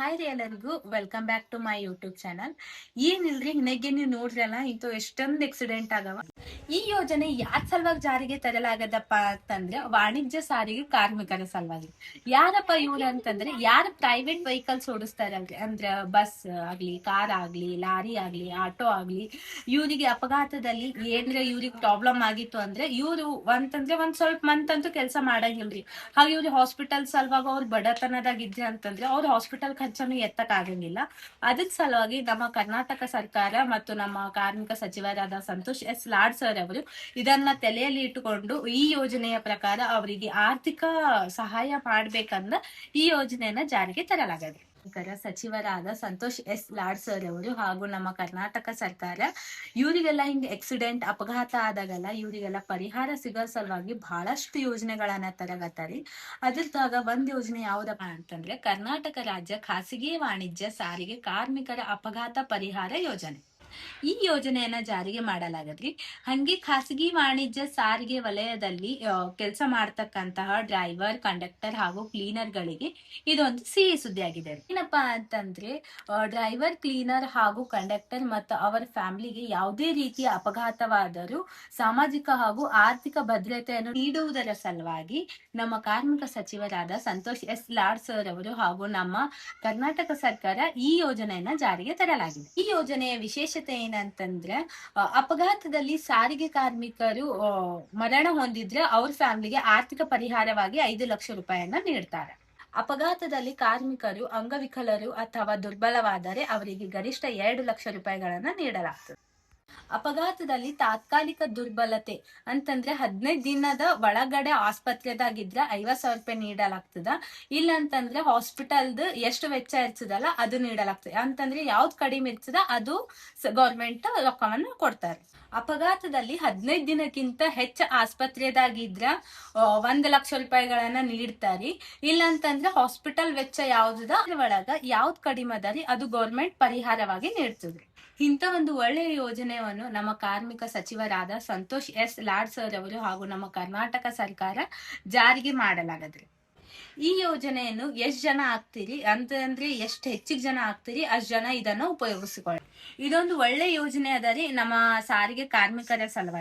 Hi ರೀ ಎಲ್ಲರಿಗೂ welcome back to my YouTube channel ಏನಿಲ್ರಿ ನೆಗ್ಗೆ ನೀವು ನೋಡ್ರಲ್ಲ ಇಂತ ಎಷ್ಟೊಂದು ಎಕ್ಸಿಡೆಂಟ್ ಆಗವ. ಈ ಯೋಜನೆ ಯಾರ ಸಲುವಾಗಿ ಜಾರಿಗೆ ತರಲಾಗದಪ್ಪ ಅಂತಂದ್ರೆ, ವಾಣಿಜ್ಯ ಸಾರಿಗೆ ಕಾರ್ಮಿಕರ ಸಲುವಾಗಿ. ಯಾರಪ್ಪ ಇವ್ರು ಅಂತಂದ್ರೆ, ಯಾರ ಪ್ರೈವೇಟ್ ವೆಹಿಕಲ್ಸ್ ಓಡಿಸ್ತಾರಲ್ರಿ ಅಂದ್ರೆ ಬಸ್ ಆಗ್ಲಿ ಕಾರ್ ಆಗ್ಲಿ, ಲಾರಿ ಆಗ್ಲಿ ಆಟೋ ಆಗ್ಲಿ, ಇವರಿಗೆ ಅಪಘಾತದಲ್ಲಿ ಏನ್ರ ಇವ್ರಿಗೆ ಪ್ರಾಬ್ಲಮ್ ಆಗಿತ್ತು ಅಂದ್ರೆ, ಇವ್ರು ಅಂತಂದ್ರೆ ಒಂದ್ ಸ್ವಲ್ಪ ಮಂತ್ ಅಂತೂ ಕೆಲಸ ಮಾಡಂಗಿಲ್ರಿ. ಹಾಗೆ ಇವ್ರಿಗೆ ಹಾಸ್ಪಿಟಲ್ ಸಲುವಾಗಿ ಅವ್ರ ಬಡತನದಾಗ ಇದ್ರೆ ಅಂತಂದ್ರೆ, ಅವ್ರ ಹಾಸ್ಪಿಟಲ್ ಖರ್ಚನ್ನು ಎತ್ತಕ್ ಆಗಂಗಿಲ್ಲ ಅದಕ್ಕೆ ಸಲುವಾಗಿ ನಮ್ಮ ಕರ್ನಾಟಕ ಸರ್ಕಾರ ಮತ್ತು ನಮ್ಮ ಕಾರ್ಮಿಕ ಸಚಿವರಾದ ಸಂತೋಷ್ ಎಸ್ ಲಾಡ್ ಸರ್ ಅವರು ಇದನ್ನ ತಲೆಯಲ್ಲಿ ಇಟ್ಟುಕೊಂಡು ಈ ಯೋಜನೆಯ ಪ್ರಕಾರ ಅವರಿಗೆ ಆರ್ಥಿಕ ಸಹಾಯ ಮಾಡ್ಬೇಕಂದ ಈ ಯೋಜನೆಯನ್ನ ಜಾರಿಗೆ ತರಲಾಗಿದೆ. ಸಚಿವರಾದ ಸಂತೋಷ್ ಎಸ್ ಲಾಡ್ ಸರ್ ಅವರು ಹಾಗೂ ನಮ್ಮ ಕರ್ನಾಟಕ ಸರ್ಕಾರ, ಇವರಿಗೆಲ್ಲ ಹಿಂಗೆ ಆಕ್ಸಿಡೆಂಟ್ ಅಪಘಾತ ಆದಾಗೆಲ್ಲ ಇವರಿಗೆಲ್ಲ ಪರಿಹಾರ ಸಿಗೋ ಸಲುವಾಗಿ ಬಹಳಷ್ಟು ಯೋಜನೆಗಳನ್ನ ತರಗತ್ತಾರಿ. ಅದ್ರದಾಗ ಒಂದ್ ಯೋಜನೆ ಯಾವ್ದಪ್ಪ ಅಂತಂದ್ರೆ, ಕರ್ನಾಟಕ ರಾಜ್ಯ ಖಾಸಗಿ ವಾಣಿಜ್ಯ ಸಾರಿಗೆ ಕಾರ್ಮಿಕರ ಅಪಘಾತ ಪರಿಹಾರ ಯೋಜನೆ. ಈ ಯೋಜನೆಯನ್ನ ಜಾರಿಗೆ ಮಾಡಲಾಗದ್ರಿ. ಹಂಗೆ ಖಾಸಗಿ ವಾಣಿಜ್ಯ ಸಾರಿಗೆ ವಲಯದಲ್ಲಿ ಕೆಲಸ ಮಾಡ್ತಕ್ಕಂತಹ ಡ್ರೈವರ್, ಕಂಡಕ್ಟರ್ ಹಾಗೂ ಕ್ಲೀನರ್ ಗಳಿಗೆ ಇದೊಂದು ಸಿಹಿ ಸುದ್ದಿ ಆಗಿದೆ. ಏನಪ್ಪಾ ಅಂತಂದ್ರೆ ಡ್ರೈವರ್, ಕ್ಲೀನರ್ ಹಾಗೂ ಕಂಡಕ್ಟರ್ ಮತ್ತು ಅವರ ಫ್ಯಾಮಿಲಿಗೆ ಯಾವುದೇ ರೀತಿಯ ಅಪಘಾತವಾದರೂ ಸಾಮಾಜಿಕ ಹಾಗೂ ಆರ್ಥಿಕ ಭದ್ರತೆಯನ್ನು ನೀಡುವುದರ ಸಲುವಾಗಿ ನಮ್ಮ ಕಾರ್ಮಿಕ ಸಚಿವರಾದ ಸಂತೋಷ್ ಎಸ್. ಲಾಡ್ ಸರ್ ಅವರು ಹಾಗೂ ನಮ್ಮ ಕರ್ನಾಟಕ ಸರ್ಕಾರ ಈ ಯೋಜನೆಯನ್ನ ಜಾರಿಗೆ ತರಲಾಗಿದೆ. ಈ ಯೋಜನೆಯ ವಿಶೇಷತೆ ಏನಂತಂದ್ರೆ ಆ, ಅಪಘಾತದಲ್ಲಿ ಸಾರಿಗೆ ಕಾರ್ಮಿಕರು ಮರಣ ಹೊಂದಿದ್ರೆ ಅವ್ರ ಫ್ಯಾಮಿಲಿಗೆ ಆರ್ಥಿಕ ಪರಿಹಾರವಾಗಿ ಐದು ಲಕ್ಷ ರೂಪಾಯಿಯನ್ನ ನೀಡ್ತಾರೆ. ಅಪಘಾತದಲ್ಲಿ ಕಾರ್ಮಿಕರು ಅಂಗವಿಕಲರು ಅಥವಾ ದುರ್ಬಲವಾದರೆ ಅವರಿಗೆ ಗರಿಷ್ಠ ಎರಡು ಲಕ್ಷ ರೂಪಾಯಿಗಳನ್ನ ನೀಡಲಾಗ್ತದೆ. ಅಪಘಾತದಲ್ಲಿ ತಾತ್ಕಾಲಿಕ ದುರ್ಬಲತೆ ಅಂತಂದ್ರೆ ಹದಿನೈದು ದಿನದ ಒಳಗಡೆ ಆಸ್ಪತ್ರೆದಾಗಿದ್ರೆ ಐವತ್ ಸಾವಿರ ರೂಪಾಯಿ ನೀಡಲಾಗ್ತದ. ಇಲ್ಲ ಅಂತಂದ್ರೆ ಹಾಸ್ಪಿಟಲ್ದು ಎಷ್ಟು ವೆಚ್ಚ ಇರ್ತದಲ್ಲ ಅದು ನೀಡಲಾಗ್ತದೆ. ಅಂತಂದ್ರೆ ಯಾವ್ದು ಕಡಿಮೆ ಇರ್ತದ ಅದು ಗೌರ್ಮೆಂಟ್ ರೊಕ್ಕವನ್ನ ಕೊಡ್ತಾರೆ. ಅಪಘಾತದಲ್ಲಿ ಹದಿನೈದು ದಿನಕ್ಕಿಂತ ಹೆಚ್ಚು ಆಸ್ಪತ್ರೆದಾಗಿದ್ರ ಒಂದು ಲಕ್ಷ ರೂಪಾಯಿಗಳನ್ನ ನೀಡ್ತಾರಿ. ಇಲ್ಲ ಅಂತಂದ್ರೆ ಹಾಸ್ಪಿಟಲ್ ವೆಚ್ಚ ಯಾವ್ದದ ಒಳಗ ಯಾವ್ದು ಕಡಿಮೆ ಅದರಿ ಅದು ಗೌರ್ಮೆಂಟ್ ಪರಿಹಾರವಾಗಿ ನೀಡ್ತದ್ರಿ ಇಂಥ ಒಂದು ಒಳ್ಳೆಯ ಯೋಜನೆಯನ್ನು ನಮ್ಮ ಕಾರ್ಮಿಕ ಸಚಿವರಾದ ಸಂತೋಷ್ ಎಸ್ ಲಾಡ್ ಸರ್ ಅವರು ಹಾಗೂ ನಮ್ಮ ಕರ್ನಾಟಕ ಸರ್ಕಾರ ಜಾರಿಗೆ ಮಾಡಲಾಗದ್ರಿ. ಈ ಯೋಜನೆಯನ್ನು ಎಷ್ಟ್ ಜನ ಆಗ್ತೀರಿ? ಅಂತಂದ್ರೆ ಎಷ್ಟ್ ಹೆಚ್ಚಿಗೆ ಜನ ಆಗ್ತೀರಿ? ಅಷ್ಟ್ ಜನ ಇದನ್ನ ಉಪಯೋಗಿಸಿಕೊಳ್ಳಿ. ಇದೊಂದು ಒಳ್ಳೆ ಯೋಜನೆ ಅದರಿ ನಮ್ಮ ಸಾರಿಗೆ ಕಾರ್ಮಿಕರ ಸಲುವಾಗಿ.